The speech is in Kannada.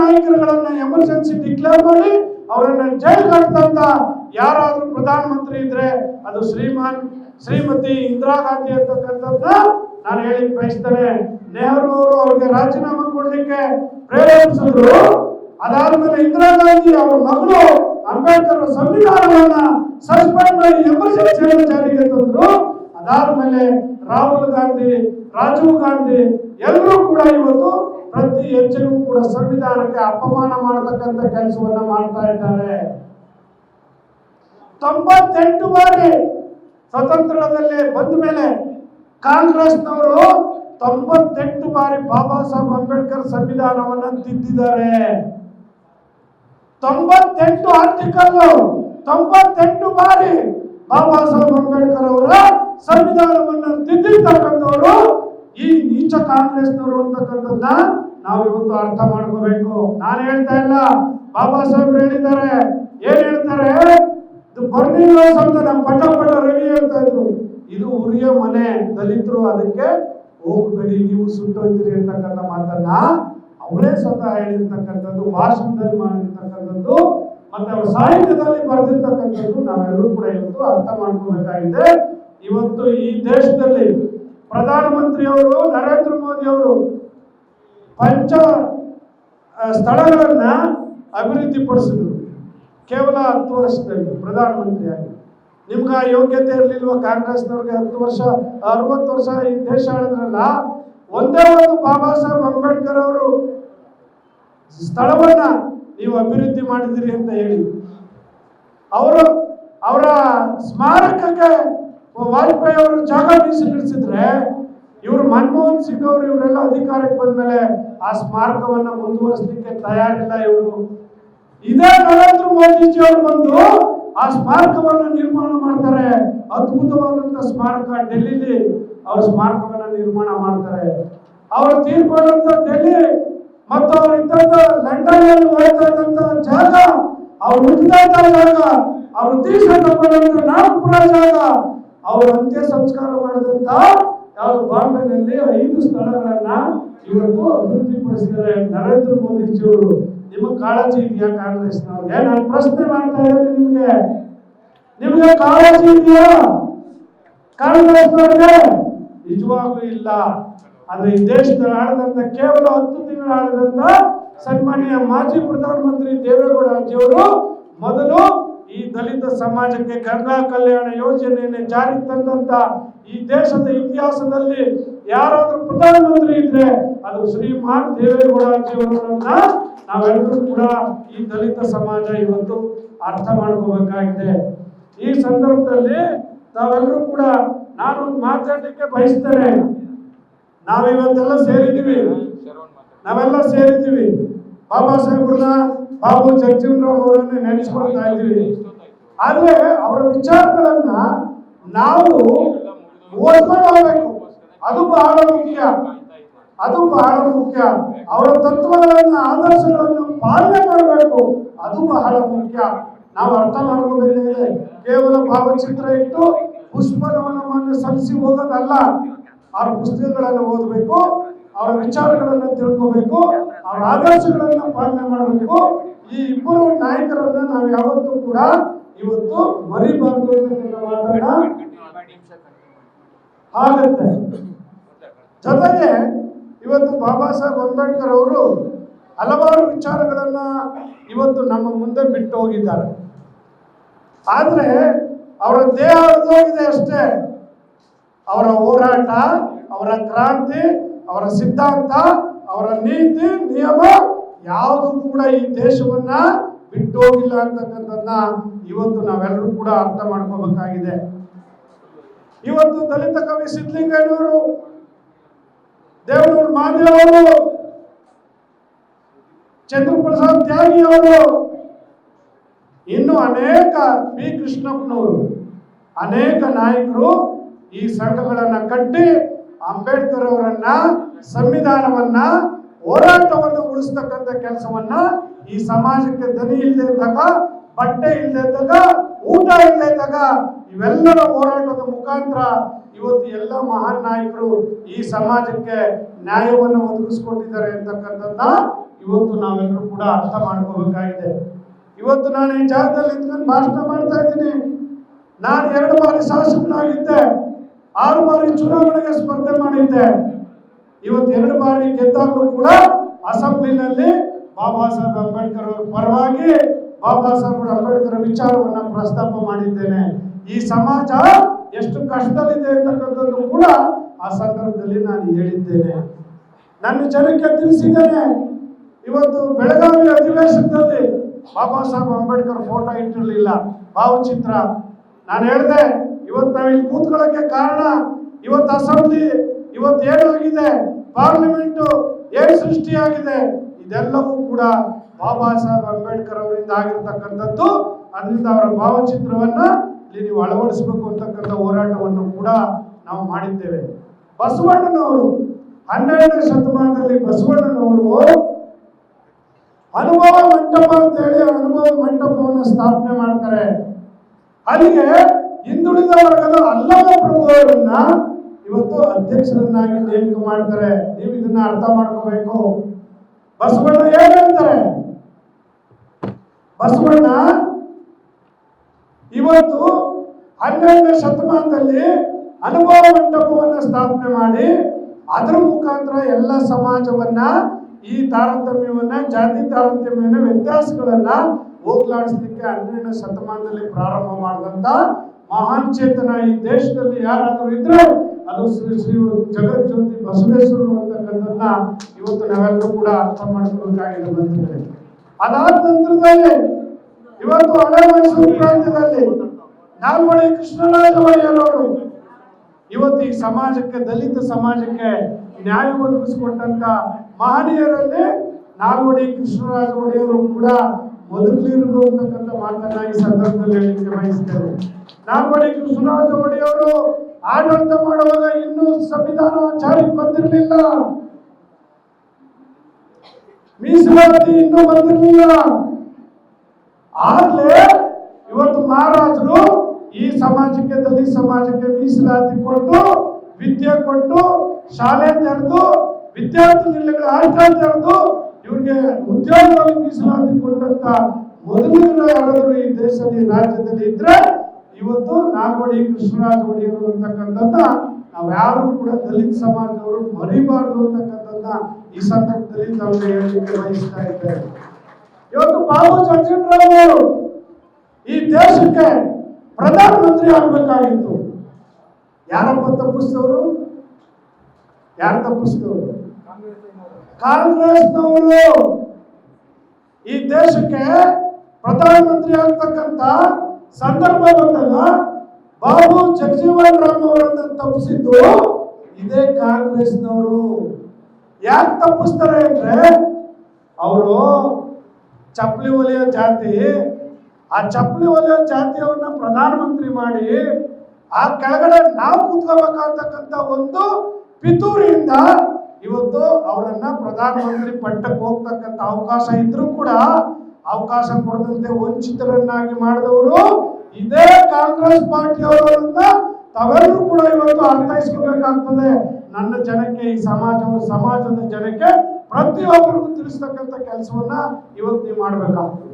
ನಾಯಕರುಗಳನ್ನ ಎಮರ್ಜೆನ್ಸಿ ಡಿಕ್ಲೇರ್ ಮಾಡಿ ಅವರನ್ನ ಜೈಲ್ ಕಟ್ಟಿದಂತ ಯಾರಾದ್ರೂ ಪ್ರಧಾನಮಂತ್ರಿ ಇದ್ರೆ ಅದು ಶ್ರೀಮಾನ್ ಶ್ರೀಮತಿ ಇಂದಿರಾ ಗಾಂಧಿ ಅಂತಕ್ಕಂಥದ್ದ ನಾನು ಹೇಳಿ ಬಯಸ್ತೇನೆ. ನೆಹರು ಅವರು ಅವ್ರಿಗೆ ರಾಜೀನಾಮೆ ಕೊಡ್ಲಿಕ್ಕೆ ಪ್ರೇರೇಪಿಸಿದ್ರು. ಅದಾದ್ಮೇಲೆ ಇಂದಿರಾ ಗಾಂಧಿ ಅವರ ಮಗಳು ಅಂಬೇಡ್ಕರ್ ಸಂವಿಧಾನವನ್ನ ಸಸ್ಪೆಂಡ್ ಮಾಡಿ ಎಮರ್ಜೆನ್ಸಿ ಜಾರಿಗೆ ತಂದ್ರು. ಅದಾದ್ಮೇಲೆ ರಾಹುಲ್ ಗಾಂಧಿ, ರಾಜೀವ್ ಗಾಂಧಿ ಎಲ್ಲರೂ ಕೂಡ ಇವತ್ತು ಪ್ರತಿ ಹೆಜ್ಜೆಗೂ ಕೂಡ ಸಂವಿಧಾನಕ್ಕೆ ಅಪಮಾನ ಮಾಡತಕ್ಕಂತ ಕೆಲಸವನ್ನ ಮಾಡ್ತಾ ಇದ್ದಾರೆ. ತೊಂಬತ್ತೆಂಟು ಬಾರಿ ಸ್ವತಂತ್ರದಲ್ಲಿ ಬಂದ ಮೇಲೆ ಕಾಂಗ್ರೆಸ್ನವರು ತೊಂಬತ್ತೆಂಟು ಬಾರಿ ಬಾಬಾ ಸಾಹೇಬ್ ಅಂಬೇಡ್ಕರ್ ಸಂವಿಧಾನವನ್ನ ತಿದ್ದಿದ್ದಾರೆ. ತೊಂಬತ್ತೆಂಟು ಆರ್ಟಿಕಲ್ ತೊಂಬತ್ತೆಂಟು ಬಾರಿ ಬಾಬಾ ಸಾಹೇಬ್ ಅಂಬೇಡ್ಕರ್ ಅವರ ಸಂವಿಧಾನವನ್ನು ತಿದ್ದಿರ್ತಕ್ಕಂಥವ್ರು ಈ ನೀಚ ಕಾಂಗ್ರೆಸ್ನವರು ಅಂತಕ್ಕಂಥದ್ದ ನಾವು ಇವತ್ತು ಅರ್ಥ ಮಾಡ್ಕೋಬೇಕು. ನಾನು ಹೇಳ್ತಾ ಇಲ್ಲ. ಬಾಬಾ ಸಾಹೇಬ್ರು ಹೇಳಿದ್ದಾರೆ. ಏನ್ ಹೇಳ್ತಾರೆ? ಹೌಸ್ ಅಂತ ನಮ್ಮ ಪಟ್ಟ ಪಟ್ಟ ರವಿ ಹೇಳ್ತಾ ಇದ್ರು. ಇದು ಉರಿಯ ಮನೆ ದಲಿತರು ಅದಕ್ಕೆ ಹೋಗ್ಬೇಡಿ, ನೀವು ಸುಟ್ಟೋಯ್ತೀರಿ ಅಂತಕ್ಕಂಥ ಮಾತನ್ನ ಅವರೇ ಸ್ವತಃ ಹೇಳಿರ್ತಕ್ಕಂಥದ್ದು, ಭಾಷಣದಲ್ಲಿ ಮಾಡಿರ್ತಕ್ಕಂಥದ್ದು, ಮತ್ತೆ ಅವರ ಸಾಹಿತ್ಯದಲ್ಲಿ ಬರೆದಿರ್ತಕ್ಕಂಥದ್ದು ನಾವೆಲ್ಲರೂ ಕೂಡ ಇವತ್ತು ಅರ್ಥ ಮಾಡ್ಕೋಬೇಕಾಗಿದೆ. ಇವತ್ತು ಈ ದೇಶದಲ್ಲಿ ಪ್ರಧಾನಮಂತ್ರಿಯವರು, ನರೇಂದ್ರ ಮೋದಿ ಅವರು ಪಂಚ ಸ್ಥಳಗಳನ್ನು ಸ್ಥಳಗಳನ್ನ ಅಭಿವೃದ್ಧಿ ಪಡಿಸಿದ್ರು ಕೇವಲ ಹತ್ತು ವರ್ಷದಲ್ಲಿ ಪ್ರಧಾನಮಂತ್ರಿಯಾಗಿ. ನಿಮ್ಗೆ ಆ ಯೋಗ್ಯತೆ ಇರಲಿಲ್ವ? ಕಾಂಗ್ರೆಸ್ನವ್ರಿಗೆ ಹತ್ತು ವರ್ಷ, ಅರವತ್ತು ವರ್ಷ ಈ ದೇಶ ಆಳಿದ್ರಲ್ಲ ಒಂದೇ ಒಂದು ಬಾಬಾ ಸಾಹೇಬ್ ಅಂಬೇಡ್ಕರ್ ಅವರು ಸ್ಥಳವನ್ನ ನೀವು ಅಭಿವೃದ್ಧಿ ಮಾಡಿದಿರಿ ಅಂತ ಹೇಳಿ. ಅವರು ಅವರ ಸ್ಮಾರಕಕ್ಕೆ ವಾಜಪೇಯಿ ಅವರು ಜಾಗ ಮೀಸಲಿಡಿಸಿದ್ರೆ ಇವರು ಮನಮೋಹನ್ ಸಿಂಗ್ ಅವರು ಇವರೆಲ್ಲ ಅಧಿಕಾರಕ್ಕೆ ಬಂದ್ಮೇಲೆ ಆ ಸ್ಮಾರಕವನ್ನ ಮುಂದುವರಿಸಲಿಕ್ಕೆ ತಯಾರಿಲ್ಲ ಇವರು. ಇದೇ ನರೇಂದ್ರ ಮೋದಿಜಿ ಅವರು ಬಂದು ಆ ಸ್ಮಾರಕವನ್ನ ನಿರ್ಮಾಣ ಮಾಡ್ತಾರೆ. ಅದ್ಭುತವಾದಂತ ಸ್ಮಾರಕ ಡೆಲ್ಲಿಲಿ ಅವ್ರ ಸ್ಮಾರಕವನ್ನ ನಿರ್ಮಾಣ ಮಾಡ್ತಾರೆ. ಅವರು ತೀರ್ಕೊಂಡಂತ ಡೆಲ್ಲಿ ಮತ್ತು ಅವ್ರು ಇದ್ದಂತ ಲಂಡನ್ ಅಲ್ಲಿ ಹೋಗ್ತಾ ಇದ್ದಂತ ಜಾಗ, ಅವ್ರು ಹುಟ್ಟಿದ ಜಾಗ, ಅವ್ರು ತಗೊಂಡಂತ ನಾಗಪುರ ಜಾಗ ಅವ್ರು ಅಂತ್ಯ ಸಂಸ್ಕಾರ ಮಾಡಿದಂತ ಯಾವ ಬಾಂಬೆನಲ್ಲಿ ಐದು ಸ್ಥಳಗಳನ್ನ ಇವತ್ತು ಅಭಿವೃದ್ಧಿಪಡಿಸಿದ್ದಾರೆ. ನರೇಂದ್ರ ಮೋದಿಜಿ ಅವರು ನಿಮಗೆ ಕಾಳಜಿ ಇದೆಯಾ ಕಾಂಗ್ರೆಸ್ನವ್ರಿಗೆ? ನಾನು ಪ್ರಶ್ನೆ ಮಾಡ್ತಾ ಇದ್ದೀನಿ ನಿಮ್ಗೆ. ನಿಮ್ಗೆ ಕಾಳಜಿ ಇದೆಯಾ ಕಾಂಗ್ರೆಸ್ನವ್ರಿಗೆ? ನಿಜವಾಗ್ಲೂ ಇಲ್ಲ. ಆದ್ರೆ ಈ ದೇಶದಲ್ಲಿ ಆಡದಂತ ಕೇವಲ ಹತ್ತು ತಿಂಗಳು ಆಡದಂತ ಸನ್ಮಾನ್ಯ ಮಾಜಿ ಪ್ರಧಾನಮಂತ್ರಿ ದೇವೇಗೌಡ ಅಜ್ಜಿಯವರು ಮೊದಲು ಈ ದಲಿತ ಸಮಾಜಕ್ಕೆ ಗಂಗಾ ಕಲ್ಯಾಣ ಯೋಜನೆಯನ್ನು ಜಾರಿಗೆ ತಂದಂತ ಈ ದೇಶದ ಇತಿಹಾಸದಲ್ಲಿ ಯಾರಾದರೂ ಪ್ರಧಾನಮಂತ್ರಿ ಇದ್ರೆ ಅದು ಶ್ರೀಮಾನ್ ದೇವೇಗೌಡ ಅಜ್ಜಿಯವರನ್ನ ನಾವೆಲ್ಲರೂ ಕೂಡ ಈ ದಲಿತ ಸಮಾಜ ಇವತ್ತು ಅರ್ಥ ಮಾಡ್ಕೋಬೇಕಾಗಿದೆ. ಈ ಸಂದರ್ಭದಲ್ಲಿ ತಾವೆಲ್ಲರೂ ಕೂಡ ನಾನು ಮಾತಾಡಲಿಕ್ಕೆ ಬಯಸ್ತೇನೆ. ನಾವಿವತ್ತೆಲ್ಲ ಸೇರಿದ್ದೀವಿ. ನಾವೆಲ್ಲ ಸೇರಿದ್ದೀವಿ. ಬಾಬಾ ಸಾಹೇಬ್ರನ್ನ, ಬಾಬು ಜಗಜೀವನರಾಮ್ ಅವರನ್ನ ನೆನೆಸ್ಕೊಳ್ತಾ ಇದ್ದೀವಿ. ಆದ್ರೆ ಅವರ ವಿಚಾರಗಳನ್ನ ನಾವು ಓದ್ಕೊಂಡು ಅದು ಬಹಳ ಮುಖ್ಯ. ಅದು ಬಹಳ ಮುಖ್ಯ. ಅವರ ತತ್ವಗಳನ್ನ, ಆದರ್ಶಗಳನ್ನು ಪಾಲನೆ ಮಾಡಬೇಕು. ಅದು ಬಹಳ ಮುಖ್ಯ. ನಾವು ಅರ್ಥ ಮಾಡ್ಕೋಬೇಕಾಗಿದೆ ಕೇವಲ ಭಾವಚಿತ್ರ ಇಟ್ಟು ಪುಷ್ಪ ನಮನವನ್ನು ಸಲ್ಲಿಸಿ ಹೋಗೋದಲ್ಲ ಅವ್ರ ಪುಸ್ತಕಗಳನ್ನು ಓದಬೇಕು. ಅವರ ವಿಚಾರಗಳನ್ನು ತಿಳ್ಕೋಬೇಕು. ಅವರ ಆದರ್ಶಗಳನ್ನ ಪಾಲನೆ ಮಾಡಬೇಕು. ಈ ಇಬ್ಬರು ನಾಯಕರನ್ನ ನಾವು ಯಾವತ್ತೂ ಕೂಡ ಇವತ್ತು ಮರಿಬಾರದು ಅಂತ ಆಗತ್ತೆ. ಜೊತೆಗೆ ಇವತ್ತು ಬಾಬಾ ಸಾಹೇಬ್ ಅಂಬೇಡ್ಕರ್ ಅವರು ಹಲವಾರು ವಿಚಾರಗಳನ್ನ ಇವತ್ತು ನಮ್ಮ ಮುಂದೆ ಬಿಟ್ಟು ಹೋಗಿದ್ದಾರೆ. ಆದ್ರೆ ಅವರ ದೇಹ ಹೋಗಿದೆ ಅಷ್ಟೇ. ಅವರ ಹೋರಾಟ, ಅವರ ಕ್ರಾಂತಿ, ಅವರ ಸಿದ್ಧಾಂತ ಅವರ ನೀತಿ, ನಿಯಮ ಯಾವುದು ಕೂಡ ಈ ದೇಶವನ್ನ ಬಿಟ್ಟು ಹೋಗಿಲ್ಲ ಅಂತಕ್ಕಂಥದ್ದನ್ನ ಇವತ್ತು ನಾವೆಲ್ಲರೂ ಕೂಡ ಅರ್ಥ ಮಾಡ್ಕೋಬೇಕಾಗಿದೆ. ಇವತ್ತು ದಲಿತ ಕವಿ ಸಿದ್ಧಲಿಂಗಯ್ಯನವರು, ದೇವನೂರು ಮಾದೇವರು ಚಂದ್ರಪ್ರಸಾದ್ ತ್ಯಾಗಿ ಅವರು, ಇನ್ನು ಅನೇಕ ಬಿ. ಕೃಷ್ಣಪ್ಪನವರು, ಅನೇಕ ನಾಯಕರು ಈ ಸಂಘಗಳನ್ನ ಕಟ್ಟಿ ಅಂಬೇಡ್ಕರ್ ಅವರನ್ನ ಸಂವಿಧಾನವನ್ನ, ಹೋರಾಟವನ್ನು ಉಳಿಸ್ತಕ್ಕಂಥ ಕೆಲಸವನ್ನ ಈ ಸಮಾಜಕ್ಕೆ ದನಿ ಇಲ್ಲದೆ ಇದ್ದಾಗ, ಬಟ್ಟೆ ಇಲ್ಲದೆ ಇದ್ದಾಗ, ಊಟ ಇಲ್ಲದೆ ಇದ್ದಾಗ, ಇವೆಲ್ಲರ ಹೋರಾಟದ ಮುಖಾಂತರ ಇವತ್ತು ಎಲ್ಲ ಮಹಾನ್ ನಾಯಕರು ಈ ಸಮಾಜಕ್ಕೆ ನ್ಯಾಯವನ್ನು ಒದಗಿಸ್ಕೊಂಡಿದ್ದಾರೆ ಅಂತಕ್ಕಂಥದ್ದನ್ನ ಇವತ್ತು ನಾವೆಲ್ಲರೂ ಕೂಡ ಅರ್ಥ ಮಾಡ್ಕೋಬೇಕಾಗಿದೆ. ಇವತ್ತು ನಾನು ಈ ಜಾಗದಲ್ಲಿ ಭಾಷಣ ಮಾಡ್ತಾ ಇದ್ದೀನಿ. ನಾನು ಎರಡು ಬಾರಿ ಶಾಸಕನಾಗಿದ್ದೆ. ಆರು ಬಾರಿ ಚುನಾವಣೆಗೆ ಸ್ಪರ್ಧೆ ಮಾಡಿದ್ದೆ. ಇವತ್ತು ಎರಡು ಬಾರಿ ಗೆದ್ದಾಗಲೂ ಕೂಡ ಅಸೆಂಬ್ಲಿನಲ್ಲಿ ಬಾಬಾ ಸಾಹೇಬ್ ಅಂಬೇಡ್ಕರ್ ಅವರ ಪರವಾಗಿ ಬಾಬಾ ಸಾಹೇಬ್ ಅಂಬೇಡ್ಕರ್ ವಿಚಾರವನ್ನು ಪ್ರಸ್ತಾಪ ಮಾಡಿದ್ದೇನೆ. ಈ ಸಮಾಜ ಎಷ್ಟು ಕಷ್ಟದಲ್ಲಿದೆ ಅಂತಕ್ಕಂಥದ್ದು ಕೂಡ ಆ ಸಂದರ್ಭದಲ್ಲಿ ನಾನು ಹೇಳಿದ್ದೇನೆ. ನನ್ನ ಜನಕ್ಕೆ ತಿಳಿಸಿದ್ದೇನೆ. ಇವತ್ತು ಬೆಳಗಾವಿ ಅಧಿವೇಶನದಲ್ಲಿ ಬಾಬಾ ಸಾಹೇಬ್ ಅಂಬೇಡ್ಕರ್ ಫೋಟೋ ಇಟ್ಟಿರಲಿಲ್ಲ. ಭಾವಚಿತ್ರ. ನಾನು ಹೇಳಿದೆ ಇವತ್ತು ನಾವು ಇಲ್ಲಿ ಕಾರಣ ಇವತ್ತು ಅಸೆಂಬ್ಲಿ ಇವತ್ತು ಏನಾಗಿದೆ? ಪಾರ್ಲಿಮೆಂಟು ಏನು ಸೃಷ್ಟಿಯಾಗಿದೆ. ಇದೆಲ್ಲವೂ ಕೂಡ ಬಾಬಾ ಸಾಹೇಬ್ ಅಂಬೇಡ್ಕರ್ ಅವರಿಂದ ಆಗಿರ್ತಕ್ಕಂಥದ್ದು. ಅದರಿಂದ ಅವರ ಭಾವಚಿತ್ರವನ್ನ ಇಲ್ಲಿ ನೀವು ಅಳವಡಿಸಬೇಕು ಅಂತಕ್ಕಂಥ ಹೋರಾಟವನ್ನು ಕೂಡ ನಾವು ಮಾಡಿದ್ದೇವೆ. ಬಸವಣ್ಣನವರು, ಹನ್ನೆರಡನೇ ಶತಮಾನದಲ್ಲಿ ಬಸವಣ್ಣನವರು ಅನುಭವ ಮಂಟಪ ಅಂತ ಹೇಳಿ ಅನುಭವ ಮಂಟಪವನ್ನು ಸ್ಥಾಪನೆ ಮಾಡ್ತಾರೆ. ಅಲ್ಲಿಗೆ ಹಿಂದುಳಿದ ವರ್ಗದ ಅಲ್ಲದ ಪ್ರಭುವರನ್ನ ಇವತ್ತು ಅಧ್ಯಕ್ಷರನ್ನಾಗಿ ನೇಮಕ ಮಾಡ್ತಾರೆ. ನೀವು ಇದನ್ನ ಅರ್ಥ ಮಾಡ್ಕೋಬೇಕು. ಬಸವಣ್ಣ ಏನ್ ಹೇಳ್ತಾರೆ? ಬಸವಣ್ಣ, ಇವತ್ತು ಹನ್ನೆರಡನೇ ಶತಮಾನದಲ್ಲಿ ಅನುಭವ ಮಂಟಪವನ್ನ ಸ್ಥಾಪನೆ ಮಾಡಿ ಅದರ ಮುಖಾಂತರ ಎಲ್ಲ ಸಮಾಜವನ್ನ ಈ ತಾರತಮ್ಯವನ್ನ, ಜಾತಿ ತಾರತಮ್ಯವನ್ನ, ವ್ಯತ್ಯಾಸಗಳನ್ನ ಹೋಗ್ಲಾಡಿಸ್ಲಿಕ್ಕೆ ಹನ್ನೆರಡನೇ ಶತಮಾನದಲ್ಲಿ ಪ್ರಾರಂಭ ಮಾಡಿದಂತ ಮಹಾನ್ ಚೇತನ ಈ ದೇಶದಲ್ಲಿ ಯಾರಾದರೂ ಇದ್ರೆ ಅದು ಶ್ರೀ ಶ್ರೀ ಜಗಜ್ಯೋತಿ ಬಸವೇಶ್ವರರು ಅಂತಕ್ಕಂಥದ್ದನ್ನ ಇವತ್ತು ನಾವೆಲ್ಲರೂ ಕೂಡ ಅರ್ಥ ಮಾಡ್ಕೋಬೇಕಾಗಿದೆ ಬಂದಿದೆ. ಅದಾದ ನಂತರದಲ್ಲಿ ಇವತ್ತು ಹಳೆ ಮೈಸೂರು ಪ್ರಾಂತ್ಯದಲ್ಲಿ ನಾಲ್ವಡಿ ಕೃಷ್ಣರಾಜ ಒಡೆಯರು ಇವತ್ತು ಈ ಸಮಾಜಕ್ಕೆ, ದಲಿತ ಸಮಾಜಕ್ಕೆ ನ್ಯಾಯ ಒದಗಿಸಿಕೊಟ್ಟಂತ ಮಹನೀಯರಲ್ಲಿ ನಾಲ್ವಡಿ ಕೃಷ್ಣರಾಜ ಒಡೆಯವರು ಕೂಡ ಅಂತಕ್ಕಂಥ ಮಾತನ್ನ ಈ ಸಂದರ್ಭದಲ್ಲಿ ಹೇಳಲಿಕ್ಕೆ ಬಯಸ್ತೇನೆ. ನಾಲ್ವಡಿ ಕೃಷ್ಣರಾಜ ಒಡೆಯವರು ಆಡಳಿತ ಮಾಡುವಾಗ ಇನ್ನೂ ಸಂವಿಧಾನ ಜಾರಿಗೆ ಬಂದಿರಲಿಲ್ಲ. ಮೀಸಲಾತಿ ಇನ್ನೂ ಬಂದಿರಲಿಲ್ಲ. ಆಗ್ಲೇ ಇವತ್ತು ಮಹಾರಾಜರು ಈ ಸಮಾಜಕ್ಕೆ, ದಲಿತ ಸಮಾಜಕ್ಕೆ ಮೀಸಲಾತಿ ಕೊಟ್ಟು, ವಿದ್ಯೆ ಕೊಟ್ಟು, ಶಾಲೆ ತೆರೆದು ವಿದ್ಯಾರ್ಥಿ ನಿಲಯಗಳ ಆಯ್ಕೆ ತೆರೆದು ಇವ್ರಿಗೆ ಉದ್ಯೋಗದಲ್ಲಿ ಮೀಸಲಾತಿ ಕೊಟ್ಟಂತ ಮೊದಲಿನ ಯಾರಾದರೂ ಈ ದೇಶದಲ್ಲಿ ರಾಜ್ಯದಲ್ಲಿ ಇದ್ರೆ ಇವತ್ತು ನಾಗೋಡಿ ಕೃಷ್ಣರಾಜ ಒಡೆಯರು ಅಂತಕ್ಕಂಥದ್ದ ನಾವು ಯಾರು ಕೂಡ ದಲಿತ ಸಮಾಜದವರು ಮರಿಬಾರ್ದು ಅಂತಕ್ಕಂಥದ್ದ ಈ ಸಂದರ್ಭದಲ್ಲಿ ನಾವು ಹೇಳಲಿಕ್ಕೆ ವಹಿಸ್ತಾ ಇದ್ದೇವೆ ಇವತ್ತು ಬಾಬು ಚಂದ್ರರಾವ್ ಅವರು ಈ ದೇಶಕ್ಕೆ ಪ್ರಧಾನಮಂತ್ರಿ ಆಗಬೇಕಾಗಿತ್ತು. ಯಾರಪ್ಪ ತಪ್ಪಿಸಿದವರು? ಯಾರು ತಪ್ಪಿಸಿದವರು? ಕಾಂಗ್ರೆಸ್ನವರು ಈ ದೇಶಕ್ಕೆ ಪ್ರಧಾನಮಂತ್ರಿ ಆಗ್ತಕ್ಕಂತ ಸಂದರ್ಭ ಬಂದಾಗ ಬಾಬು ಜಗಜೀವನ್ ರಾಮ್ ಅವರನ್ನು ತಪ್ಪಿಸಿದ್ದು ಇದೇ ಕಾಂಗ್ರೆಸ್ನವರು. ಯಾಕೆ ತಪ್ಪಿಸ್ತಾರೆ ಅಂದ್ರೆ ಅವರು ಚಪ್ಪಲಿ ಒಲಿಯೋ ಜಾತಿ, ಆ ಚಪ್ಪಲಿ ಒಲಿಯೋ ಜಾತಿಯವ್ರನ್ನ ಪ್ರಧಾನಮಂತ್ರಿ ಮಾಡಿ ಆ ಕೆಳಗಡೆ ನಾವು ಕೂತ್ಕೋಬೇಕಂತಕ್ಕಂಥ ಒಂದು ಪಿತೂರಿಯಿಂದ ಇವತ್ತು ಅವರನ್ನ ಪ್ರಧಾನಮಂತ್ರಿ ಪಟ್ಟಕ್ಕೆ ಹೋಗ್ತಕ್ಕಂಥ ಅವಕಾಶ ಇದ್ರೂ ಕೂಡ ಅವಕಾಶ ಕೊಡದಂತೆ ವಂಚಿತರನ್ನಾಗಿ ಮಾಡಿದವರು ಇದೇ ಕಾಂಗ್ರೆಸ್ ಪಾರ್ಟಿಯವರನ್ನ ತಾವೆಲ್ಲರೂ ಕೂಡ ಇವತ್ತು ಅರ್ಥೈಸ್ಕೋಬೇಕಾಗ್ತದೆ. ನನ್ನ ಜನಕ್ಕೆ, ಈ ಸಮಾಜ ಸಮಾಜದ ಜನಕ್ಕೆ ಪ್ರತಿಯೊಬ್ಬರಿಗೂ ತಿಳಿಸ್ತಕ್ಕಂಥ ಕೆಲಸವನ್ನ ಇವತ್ತು ನೀವು ಮಾಡ್ಬೇಕಾಗ್ತದೆ.